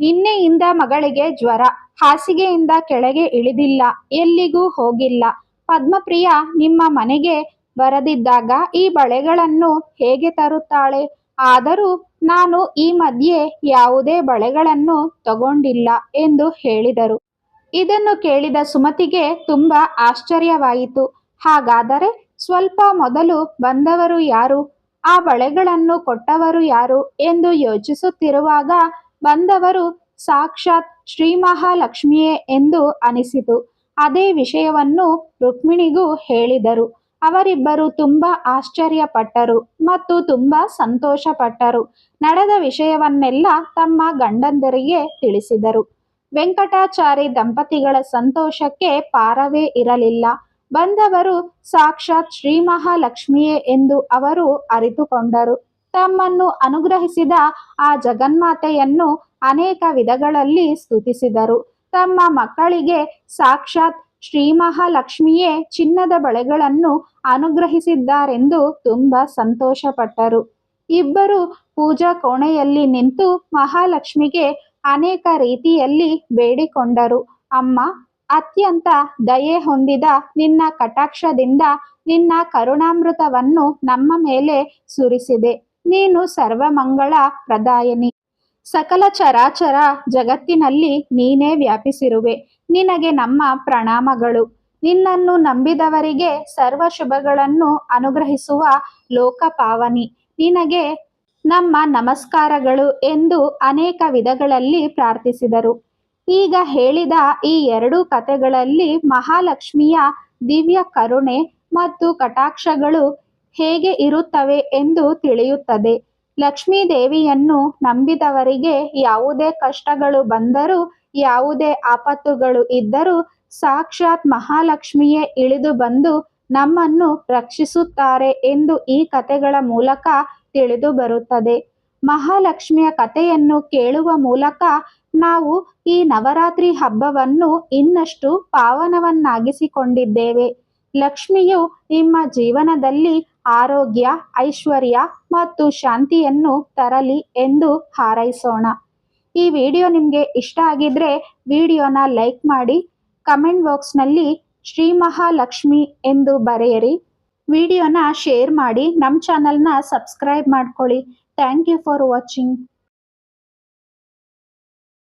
ನಿನ್ನೆಯಿಂದ ಮಗಳಿಗೆ ಜ್ವರ, ಹಾಸಿಗೆಯಿಂದ ಕೆಳಗೆ ಇಳಿದಿಲ್ಲ, ಎಲ್ಲಿಗೂ ಹೋಗಿಲ್ಲ. ಪದ್ಮಪ್ರಿಯ ನಿಮ್ಮ ಮನೆಗೆ ಬರದಿದ್ದಾಗ ಈ ಬಳೆಗಳನ್ನು ಹೇಗೆ ತರುತ್ತಾಳೆ? ಆದರೂ ನಾನು ಈ ಮಧ್ಯೆ ಯಾವುದೇ ಬಳೆಗಳನ್ನು ತಗೊಂಡಿಲ್ಲ ಎಂದು ಹೇಳಿದರು. ಇದನ್ನು ಕೇಳಿದ ಸುಮತಿಗೆ ತುಂಬಾ ಆಶ್ಚರ್ಯವಾಯಿತು. ಹಾಗಾದರೆ ಸ್ವಲ್ಪ ಮೊದಲು ಬಂದವರು ಯಾರು? ಆ ಬಳೆಗಳನ್ನು ಕೊಟ್ಟವರು ಯಾರು ಎಂದು ಯೋಚಿಸುತ್ತಿರುವಾಗ ಬಂದವರು ಸಾಕ್ಷಾತ್ ಶ್ರೀ ಮಹಾಲಕ್ಷ್ಮಿಯೇ ಎಂದು ಅನಿಸಿತು. ಅದೇ ವಿಷಯವನ್ನು ರುಕ್ಮಿಣಿಗೂ ಹೇಳಿದರು. ಅವರಿಬ್ಬರು ತುಂಬಾ ಆಶ್ಚರ್ಯಪಟ್ಟರು ಮತ್ತು ತುಂಬಾ ಸಂತೋಷಪಟ್ಟರು. ನಡೆದ ವಿಷಯವನ್ನೆಲ್ಲ ತಮ್ಮ ಗಂಡಂದರಿಗೆ ತಿಳಿಸಿದರು. ವೆಂಕಟಾಚಾರಿ ದಂಪತಿಗಳ ಸಂತೋಷಕ್ಕೆ ಪಾರವೇ ಇರಲಿಲ್ಲ. ಬಂದವರು ಸಾಕ್ಷಾತ್ ಶ್ರೀ ಮಹಾಲಕ್ಷ್ಮಿಯೇ ಎಂದು ಅವರು ಅರಿತುಕೊಂಡರು. ತಮ್ಮನ್ನು ಅನುಗ್ರಹಿಸಿದ ಆ ಜಗನ್ಮಾತೆಯನ್ನು ಅನೇಕ ವಿಧಗಳಲ್ಲಿ ಸ್ತುತಿಸಿದರು. ತಮ್ಮ ಮಕ್ಕಳಿಗೆ ಸಾಕ್ಷಾತ್ ಶ್ರೀ ಮಹಾಲಕ್ಷ್ಮಿಯೇ ಚಿನ್ನದ ಬಳೆಗಳನ್ನು ಅನುಗ್ರಹಿಸಿದ್ದಾರೆಂದು ತುಂಬಾ ಸಂತೋಷಪಟ್ಟರು. ಇಬ್ಬರು ಪೂಜಾ ಕೋಣೆಯಲ್ಲಿ ನಿಂತು ಮಹಾಲಕ್ಷ್ಮಿಗೆ ಅನೇಕ ರೀತಿಯಲ್ಲಿ ಬೇಡಿಕೊಂಡರು. ಅಮ್ಮ, ಅತ್ಯಂತ ದಯೆ ಹೊಂದಿದ ನಿನ್ನ ಕಟಾಕ್ಷದಿಂದ ನಿನ್ನ ಕರುಣಾಮೃತವನ್ನು ನಮ್ಮ ಮೇಲೆ ಸುರಿಸಿದೆ. ನೀನು ಸರ್ವಮಂಗಳ ಪ್ರದಾಯನಿ. ಸಕಲ ಚರಾಚರ ಜಗತ್ತಿನಲ್ಲಿ ನೀನೇ ವ್ಯಾಪಿಸಿರುವೆ. ನಿನಗೆ ನಮ್ಮ ಪ್ರಣಾಮಗಳು. ನಿನ್ನನ್ನು ನಂಬಿದವರಿಗೆ ಸರ್ವ ಶುಭಗಳನ್ನು ಅನುಗ್ರಹಿಸುವ ಲೋಕಪಾವನಿ. ನಿನಗೆ ನಮ್ಮ ನಮಸ್ಕಾರಗಳು ಎಂದು ಅನೇಕ ವಿಧಗಳಲ್ಲಿ ಪ್ರಾರ್ಥಿಸಿದರು. ಈಗ ಹೇಳಿದ ಈ ಎರಡು ಕಥೆಗಳಲ್ಲಿ ಮಹಾಲಕ್ಷ್ಮಿಯ ದಿವ್ಯ ಕರುಣೆ ಮತ್ತು ಕಟಾಕ್ಷಗಳು ಹೇಗೆ ಇರುತ್ತವೆ ಎಂದು ತಿಳಿಯುತ್ತದೆ. ಲಕ್ಷ್ಮೀ ದೇವಿಯನ್ನು ನಂಬಿದವರಿಗೆ ಯಾವುದೇ ಕಷ್ಟಗಳು ಬಂದರೂ, ಯಾವುದೇ ಆಪತ್ತುಗಳು ಇದ್ದರೂ ಸಾಕ್ಷಾತ್ ಮಹಾಲಕ್ಷ್ಮಿಯೇ ಇಳಿದು ಬಂದು ನಮ್ಮನ್ನು ರಕ್ಷಿಸುತ್ತಾರೆ ಎಂದು ಈ ಕಥೆಗಳ ಮೂಲಕ ತಿಳಿದು ಬರುತ್ತದೆ. ಮಹಾಲಕ್ಷ್ಮಿಯ ಕಥೆಯನ್ನು ಕೇಳುವ ಮೂಲಕ ನಾವು ಈ ನವರಾತ್ರಿ ಹಬ್ಬವನ್ನು ಇನ್ನಷ್ಟು ಪಾವನವನ್ನಾಗಿಸಿಕೊಂಡಿದ್ದೇವೆ. ಲಕ್ಷ್ಮಿಯು ನಿಮ್ಮ ಜೀವನದಲ್ಲಿ ಆರೋಗ್ಯ, ಐಶ್ವರ್ಯ ಮತ್ತು ಶಾಂತಿಯನ್ನು ತರಲಿ ಎಂದು ಹಾರೈಸೋಣ. ಈ ವಿಡಿಯೋ ನಿಮಗೆ ಇಷ್ಟ ಆಗಿದ್ರೆ ವಿಡಿಯೋನ ಲೈಕ್ ಮಾಡಿ, ಕಮೆಂಟ್ ಬಾಕ್ಸ್ನಲ್ಲಿ ಶ್ರೀ ಮಹಾಲಕ್ಷ್ಮಿ ಎಂದು ಬರೆಯಿರಿ. ವಿಡಿಯೋನ ಶೇರ್ ಮಾಡಿ ನಮ್ಮ ಚಾನಲ್ನ ಸಬ್ಸ್ಕ್ರೈಬ್ ಮಾಡ್ಕೊಳ್ಳಿ. Thank you for watching